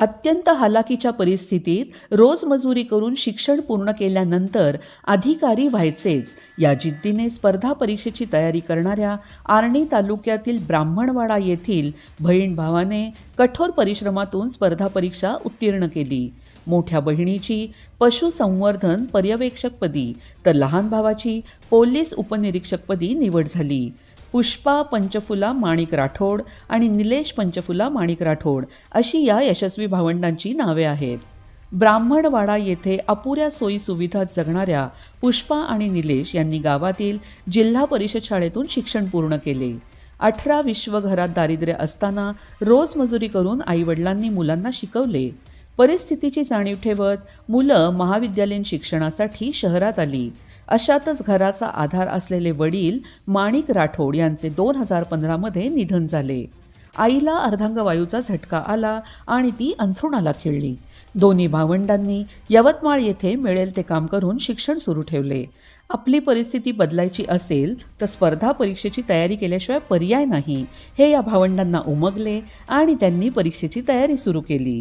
अत्यंत हालाकीच्या परिस्थितीत रोजमजुरी करून शिक्षण पूर्ण केल्यानंतर अधिकारी व्हायचेच. या जिद्दीने स्पर्धा परीक्षेची तयारी करणाऱ्या आर्णी तालुक्यातील ब्राह्मणवाडा येथील बहीण भावाने कठोर परिश्रमातून स्पर्धा परीक्षा उत्तीर्ण केली. मोठ्या बहिणीची पशुसंवर्धन पर्यवेक्षकपदी तर लहान भावाची पोलीस उपनिरीक्षकपदी निवड झाली. पुष्पा पंचफुला माणिक राठोड आणि निलेश पंचफुला माणिक राठोड अशी या यशस्वी भावंडांची नावे आहेत. ब्राह्मणवाडा येथे अपुऱ्या सोयी सुविधा जगणाऱ्या पुष्पा आणि निलेश यांनी गावातील जिल्हा परिषद शाळेतून शिक्षण पूर्ण केले. अठरा विश्वघरात दारिद्र्य असताना रोजमजुरी करून आईवडिलांनी मुलांना शिकवले. परिस्थितीची जाणीव ठेवत मुलं महाविद्यालयीन शिक्षणासाठी शहरात आली. अशातच घराचा आधार असलेले वडील माणिक राठोड यांचे दोन हजार पंधरामध्ये निधन झाले. आईला अर्धांगवायूचा झटका आला आणि ती अंथरुणाला खिळली. दोन्ही भावंडांनी यवतमाळ येथे मिळेल ते काम करून शिक्षण सुरू ठेवले. आपली परिस्थिती बदलायची असेल तर स्पर्धा परीक्षेची तयारी केल्याशिवाय पर्याय नाही. हे या भावंडांना उमगले आणि त्यांनी परीक्षेची तयारी सुरू केली.